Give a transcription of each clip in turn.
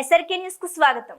SRK న్యూస్కు స్వాగతం.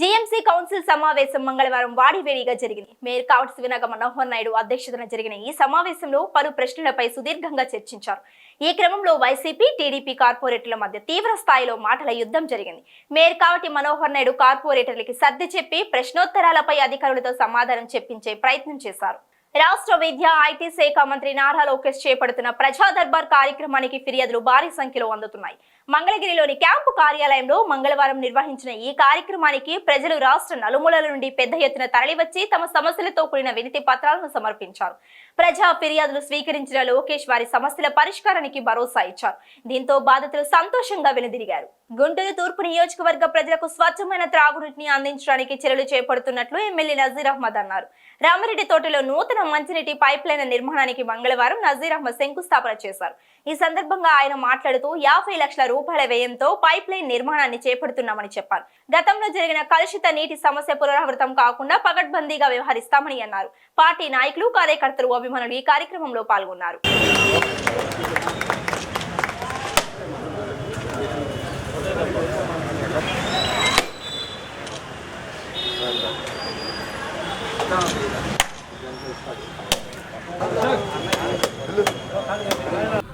GMC council సమావేశం మంగళవారం వాడివేడిగా జరిగింది. మేయర్ కావటి శివనాగ మనోహర్ నాయుడు అధ్యక్షతన జరిగిన ఈ సమావేశంలో పలు ప్రశ్నలపై సుదీర్ఘంగా చర్చించారు. ఈ క్రమంలో వైసీపీ టీడీపీ కార్పొరేటర్ల మధ్య తీవ్ర స్థాయిలో మాటల యుద్ధం జరిగింది. మేయర్ కావటి మనోహర్ నాయుడు కార్పొరేటర్లకి సర్ది చెప్పి ప్రశ్నోత్తరాలపై అధికారులతో సమాధానం చెప్పించే ప్రయత్నం చేశారు. రాష్ట్ర విద్య ఐటీ శాఖ మంత్రి నారా లోకేష్ చేపడుతున్న ప్రజా దర్బార్ కార్యక్రమానికి ఫిర్యాదులు భారీ సంఖ్యలో అందుతున్నాయి. మంగళగిరిలోని క్యాంపు కార్యాలయంలో మంగళవారం నిర్వహించిన ఈ కార్యక్రమానికి ప్రజలు రాష్ట్ర నలుమూలల నుండి పెద్ద ఎత్తున తరలివచ్చి తమ సమస్యలతో కూడిన వినతి పత్రాలను సమర్పించారు. ప్రజా ఫిర్యాదులు స్వీకరించిన లోకేష్ వారి సమస్యల పరిష్కారానికి భరోసా ఇచ్చారు. దీంతో బాధితులు సంతోషంగా వెనుదిరిగారు. గుంటూరు తూర్పు నియోజకవర్గ ప్రజలకు స్వచ్ఛమైన త్రాగునీటిని అందించడానికి చర్యలు చేపడుతున్నట్లు ఎమ్మెల్యే నజీర్ అహ్మద్ అన్నారు. రామిరెడ్డి తోటలో నూతన మంచినీటి పైప్ లైన్ నిర్మాణానికి మంగళవారం నజీర్ అహ్మద్ శంకుస్థాపన చేశారు. ఈ సందర్భంగా ఆయన మాట్లాడుతూ యాభై లక్షల రూపాయల వ్యయంతో పైప్ లైన్ నిర్మాణాన్ని చేపడుతున్నామని చెప్పారు. గతంలో జరిగిన కలుషిత నీటి సమస్య పునరావృతం కాకుండా పగడ్బందీగా వ్యవహరిస్తామని అన్నారు. పార్టీ నాయకులు కార్యకర్తలు అభిమానులు ఈ కార్యక్రమంలో పాల్గొన్నారు.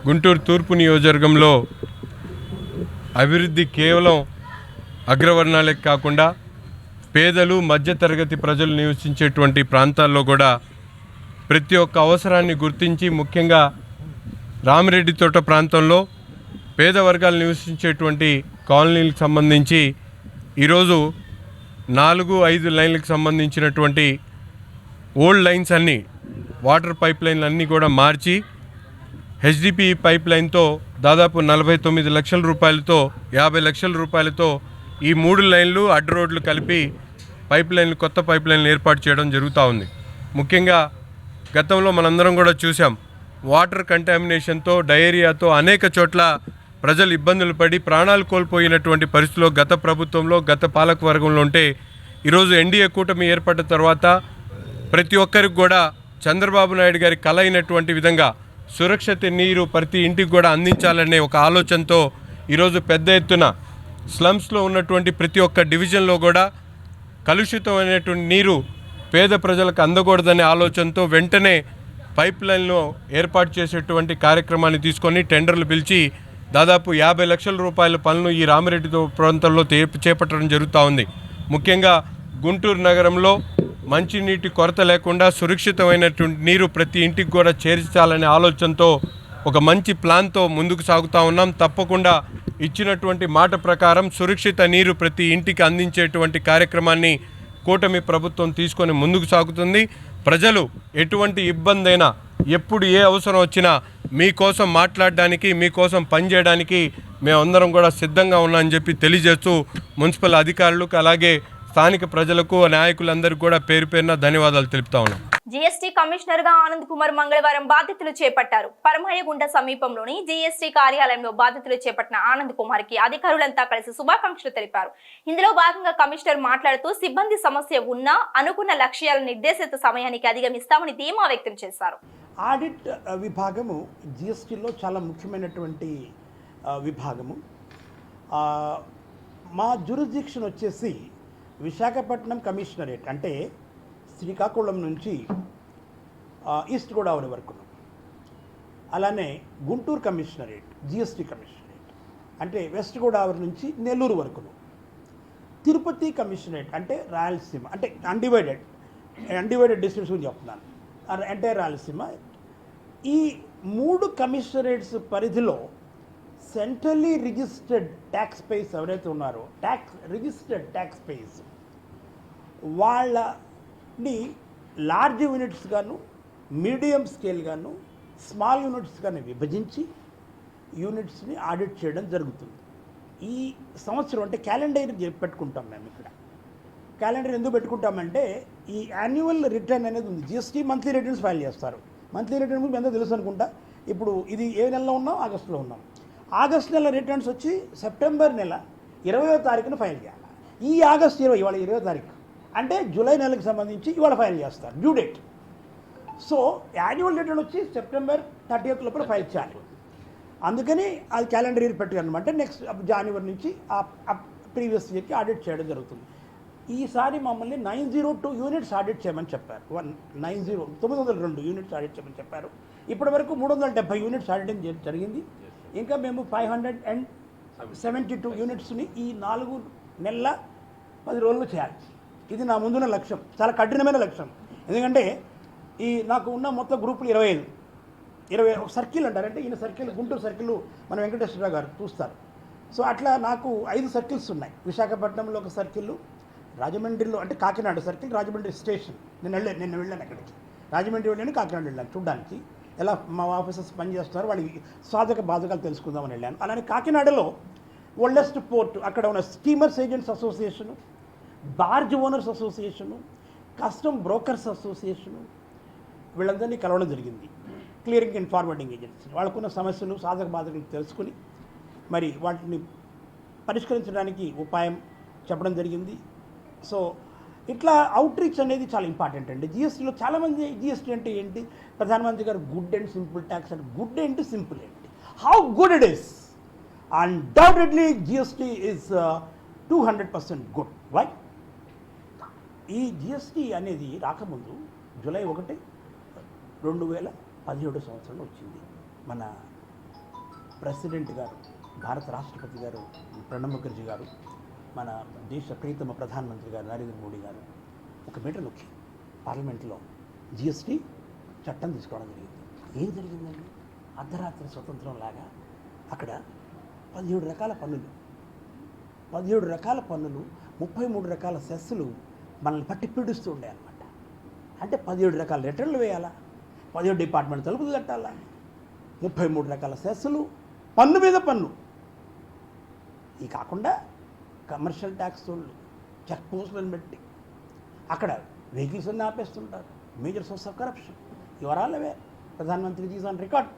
గుంటూరు తూర్పు నియోజకవర్గంలో అభివృద్ధి కేవలం అగ్రవర్ణాలకు కాకుండా పేదలు మధ్యతరగతి ప్రజలు నివసించేటువంటి ప్రాంతాల్లో కూడా ప్రతి ఒక్క అవసరాన్ని గుర్తించి ముఖ్యంగా రామిరెడ్డి తోట ప్రాంతంలో పేద వర్గాలు నివసించేటువంటి కాలనీలకు సంబంధించి ఈరోజు నాలుగు ఐదు లైన్లకు సంబంధించినటువంటి ఓల్డ్ లైన్స్ అన్నీ వాటర్ పైప్ లైన్లు అన్నీ కూడా మార్చి హెచ్డిపి పైప్ లైన్తో దాదాపు నలభై తొమ్మిది లక్షల రూపాయలతో యాభై లక్షల రూపాయలతో ఈ మూడు లైన్లు అడ్డు రోడ్లు కలిపి పైప్ లైన్లు కొత్త పైప్ లైన్లు ఏర్పాటు చేయడం జరుగుతూ ఉంది. ముఖ్యంగా గతంలో మనందరం కూడా చూసాం వాటర్ కంటామినేషన్తో డయేరియాతో అనేక చోట్ల ప్రజలు ఇబ్బందులు పడి ప్రాణాలు కోల్పోయినటువంటి పరిస్థితిలో గత ప్రభుత్వంలో గత పాలక వర్గంలో ఉంటే ఈరోజు ఎన్డీఏ కూటమి ఏర్పడ్డ తర్వాత ప్రతి ఒక్కరికి కూడా చంద్రబాబు నాయుడు గారి కల అయినటువంటి విధంగా సురక్షిత నీరు ప్రతి ఇంటికి కూడా అందించాలనే ఒక ఆలోచనతో ఈరోజు పెద్ద ఎత్తున స్లమ్స్లో ఉన్నటువంటి ప్రతి ఒక్క డివిజన్లో కూడా కలుషితమైనటువంటి నీరు పేద ప్రజలకు అందకూడదనే ఆలోచనతో వెంటనే పైప్ లైన్లో ఏర్పాటు చేసేటువంటి కార్యక్రమాన్ని తీసుకొని టెండర్లు పిలిచి దాదాపు యాభై లక్షల రూపాయల పనులు ఈ రామిరెడ్డి ప్రాంతంలో చేపట్టడం జరుగుతూ ఉంది. ముఖ్యంగా గుంటూరు నగరంలో మంచినీటి కొరత లేకుండా సురక్షితమైనటువంటి నీరు ప్రతి ఇంటికి కూడా చేర్చాలనే ఆలోచనతో ఒక మంచి ప్లాన్తో ముందుకు సాగుతూ ఉన్నాం. తప్పకుండా ఇచ్చినటువంటి మాట ప్రకారం సురక్షిత నీరు ప్రతి ఇంటికి అందించేటువంటి కార్యక్రమాన్ని కూటమి ప్రభుత్వం తీసుకొని ముందుకు సాగుతుంది. ప్రజలు ఎటువంటి ఇబ్బంది అయినా ఎప్పుడు ఏ అవసరం వచ్చినా మీకోసం మాట్లాడడానికి మీకోసం పనిచేయడానికి మేమందరం కూడా సిద్ధంగా ఉన్నామని చెప్పి తెలియజేస్తూ మున్సిపల్ అధికారులకు అలాగే స్థానిక ప్రజలకు నాయకులందరికీ కూడా పేరు పేరున ధన్యవాదాలు తెలుపుతా ఉన్నాం. జీఎస్టీ కమిషనర్గా ఆనంద్ కుమార్ మంగళవారం బాధ్యతలు చేపట్టారు. పరమయ్యగుంట సమీపంలోని జీఎస్టీ కార్యాలయంలో బాధ్యతలు చేపట్టిన ఆనంద్ కుమార్కి అధికారులంతా కలిసి శుభాకాంక్షలు తెలిపారు. ఇందులో భాగంగా కమిషనర్ మాట్లాడుతూ సిబ్బంది సమస్య ఉన్నా అనుకున్న లక్ష్యాల నిర్దేశిత సమయానికి అధిగమిస్తామని ధీమా వ్యక్తం చేశారు. ఆడిట్ విభాగము జిఎస్టీలో చాలా ముఖ్యమైనటువంటి విభాగము. మా జ్యూరిస్డిక్షన్ వచ్చేసి విశాఖపట్నం కమిషనరేట్. అంటే శ్రీకాకుళం నుంచి ఈస్ట్ గోదావరి వరకు అలానే గుంటూరు కమిషనరేట్ జిఎస్టీ కమిషనరేట్ అంటే వెస్ట్ గోదావరి నుంచి నెల్లూరు వరకు తిరుపతి కమిషనరేట్ అంటే రాయలసీమ అంటే అన్డివైడెడ్ అన్డివైడెడ్ డిస్ట్రిక్ట్స్ గురించి చెప్తున్నాను. అంటే రాయలసీమ. ఈ మూడు కమిషనరేట్స్ పరిధిలో సెంట్రల్లీ రిజిస్టర్డ్ ట్యాక్స్ పేస్ ఎవరైతే ఉన్నారో ట్యాక్స్ రిజిస్టర్డ్ ట్యాక్స్ పేస్ వాళ్ళ ని లార్జ్ యూనిట్స్ గాను మీడియం స్కేల్ గాను స్మాల్ యూనిట్స్ గాను విభజించి యూనిట్స్ని ఆడిట్ చేయడం జరుగుతుంది. ఈ సంవత్సరం అంటే క్యాలెండర్ పెట్టుకుంటాం మేము ఇక్కడ. క్యాలెండర్ ఎందుకు పెట్టుకుంటామంటే ఈ యాన్యువల్ రిటర్న్ అనేది ఉంది. జిఎస్టీ మంత్లీ రిటర్న్స్ ఫైల్ చేస్తారు. మంత్లీ రిటర్న్ గురించి ఎంతో తెలుసు అనుకుంటా? ఇప్పుడు ఇది ఏ నెలలో ఉన్నాం? ఆగస్టులో ఉన్నాం. ఆగస్ట్ నెల రిటర్న్స్ వచ్చి సెప్టెంబర్ నెల ఇరవయో తారీఖున ఫైల్ చేయాలి. ఈ ఆగస్ట్ ఇరవై ఇవాళ ఇరవై తారీఖు. అంటే జూలై నెలకు సంబంధించి ఇవాళ ఫైల్ చేస్తారు due date. So annual return వచ్చి సెప్టెంబర్ థర్టీ ఎయిత్ లోపల ఫైల్ చేయాలి. అందుకని అది క్యాలెండర్ ఇయర్ పెట్టారనమాట నెక్స్ట్ జనవరి నుంచి ఆ ప్రీవియస్ ఇయర్కి ఆడిట్ చేయడం జరుగుతుంది. ఈసారి మమ్మల్ని nine zero two units audit చేయమని చెప్పారు. వన్ నైన్ జీరో తొమ్మిది వందల రెండు యూనిట్స్ ఆడిట్ చేయమని చెప్పారు. ఇప్పటి వరకు మూడు వందల డెబ్బై యూనిట్స్ ఆడిటింగ్ జరిగింది. ఇంకా మేము five hundred and seventy two యూనిట్స్ని ఈ నాలుగు నెలల పది రోజులు చేయాలి. ఇది నా ముందున్న లక్ష్యం. చాలా కఠినమైన లక్ష్యం. ఎందుకంటే ఈ నాకు ఉన్న మొత్తం గ్రూపులు ఇరవై ఐదు. ఇరవై ఒక సర్కిల్ అంటారు. అంటే ఈయన సర్కిల్ గుంటూరు సర్కిల్ మన వెంకటేశ్వరరావు గారు చూస్తారు. సో అట్లా నాకు ఐదు సర్కిల్స్ ఉన్నాయి. విశాఖపట్నంలో ఒక సర్కిల్ రాజమండ్రిలో అంటే కాకినాడ సర్కిల్ రాజమండ్రి స్టేషన్. నేను వెళ్ళాను నేను వెళ్ళాను అక్కడికి. రాజమండ్రి వెళ్ళాను కాకినాడ వెళ్ళాను చూడడానికి. ఎలా మా ఆఫీసర్స్ పనిచేస్తున్నారు వాళ్ళకి సాధక బాధకాలు తెలుసుకుందామని వెళ్ళాను. అలానే కాకినాడలో ఓల్డెస్ట్ పోర్ట్ అక్కడ ఉన్న steamers agents association barge owners association custom brokers association వీళ్ళందరినీ కలవడం జరిగింది. క్లియరింగ్ అండ్ ఫార్వర్డింగ్ ఏజెన్సీ వాళ్ళకున్న సమస్యలు సాధక బాధకులు తెలుసుకుని మరి వాటిని పరిష్కరించడానికి ఉపాయం చెప్పడం జరిగింది. సో ఇట్లా అవుట్ రీచ్ అనేది చాలా ఇంపార్టెంట్ అండి. జిఎస్టీలో చాలామంది జిఎస్టీ అంటే ఏంటి? ప్రధానమంత్రి గారు గుడ్ అండ్ సింపుల్ ట్యాక్స్ అంటే గుడ్ ఏంటి సింపుల్ ఏంటి how good it is undoubtedly GST is two hundred percent good why ఈ జిఎస్టీ అనేది రాకముందు జూలై ఒకటి రెండు వేల పదిహేడు సంవత్సరంలో వచ్చింది. మన ప్రెసిడెంట్ గారు భారత రాష్ట్రపతి గారు ప్రణబ్ ముఖర్జీ గారు మన దేశ ప్రీతమ ప్రధానమంత్రి గారు నరేంద్ర మోడీ గారు ఒక మీటర్ వచ్చి పార్లమెంట్లో జిఎస్టీ చట్టం తీసుకోవడం జరిగింది. ఏం జరిగిందండి? అర్ధరాత్రి స్వతంత్రం లాగా అక్కడ పదిహేడు రకాల పన్నులు పదిహేడు రకాల పన్నులు ముప్పై మూడు రకాల సెస్సులు మనల్ని పట్టి పీడిస్తూ ఉండే అనమాట అంటే పదిహేడు రకాల రిటర్న్లు వేయాలా? పదిహేడు డిపార్ట్మెంట్ తలుపులు కట్టాలా? ముప్పై మూడు రకాల సెస్సులు పన్ను మీద పన్ను. ఈ కాకుండా కమర్షియల్ ట్యాక్స్ వాళ్ళు చెక్ పోస్టులను పెట్టి. అక్కడ వెహికల్స్ అన్ని ఆపేస్తుంటారు. Major source of corruption. యువరాల్ ప్రధానమంత్రి Gs on record.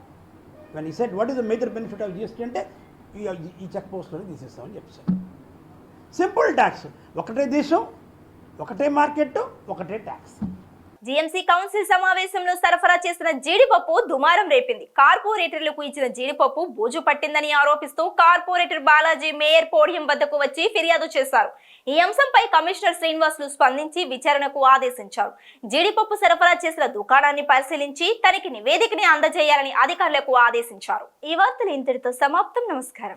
When he said what is the major benefit of GST అంటే ఈ ఈ చెక్ పోస్టులను తీసేస్తామని చెప్పారు సింపుల్ ట్యాక్స్ ఒకటే దేశం ఒకటే మార్కెట్ ఒకటే ట్యాక్స్ జీఎంసీ కౌన్సిల్ సమావేశంలో సరఫరా చేసిన జీడిపప్పు దుమారం రేపింది. కార్పొరేటర్లకు ఇచ్చిన జీడిపప్పు బూజు పట్టిందని ఆరోపిస్తూ కార్పొరేటర్ బాలాజీ మేయర్ పోడియం వద్దకు వచ్చి ఫిర్యాదు చేశారు. ఈ అంశంపై కమిషనర్ శ్రీనివాసులు స్పందించి విచారణకు ఆదేశించారు. జీడిపప్పు సరఫరా చేసిన దుకాణాన్ని పరిశీలించి తనకి నివేదికని అందజేయాలని అధికారులకు ఆదేశించారు. ఈ వార్తలు ఇంతటితో సమాప్తం. నమస్కారం.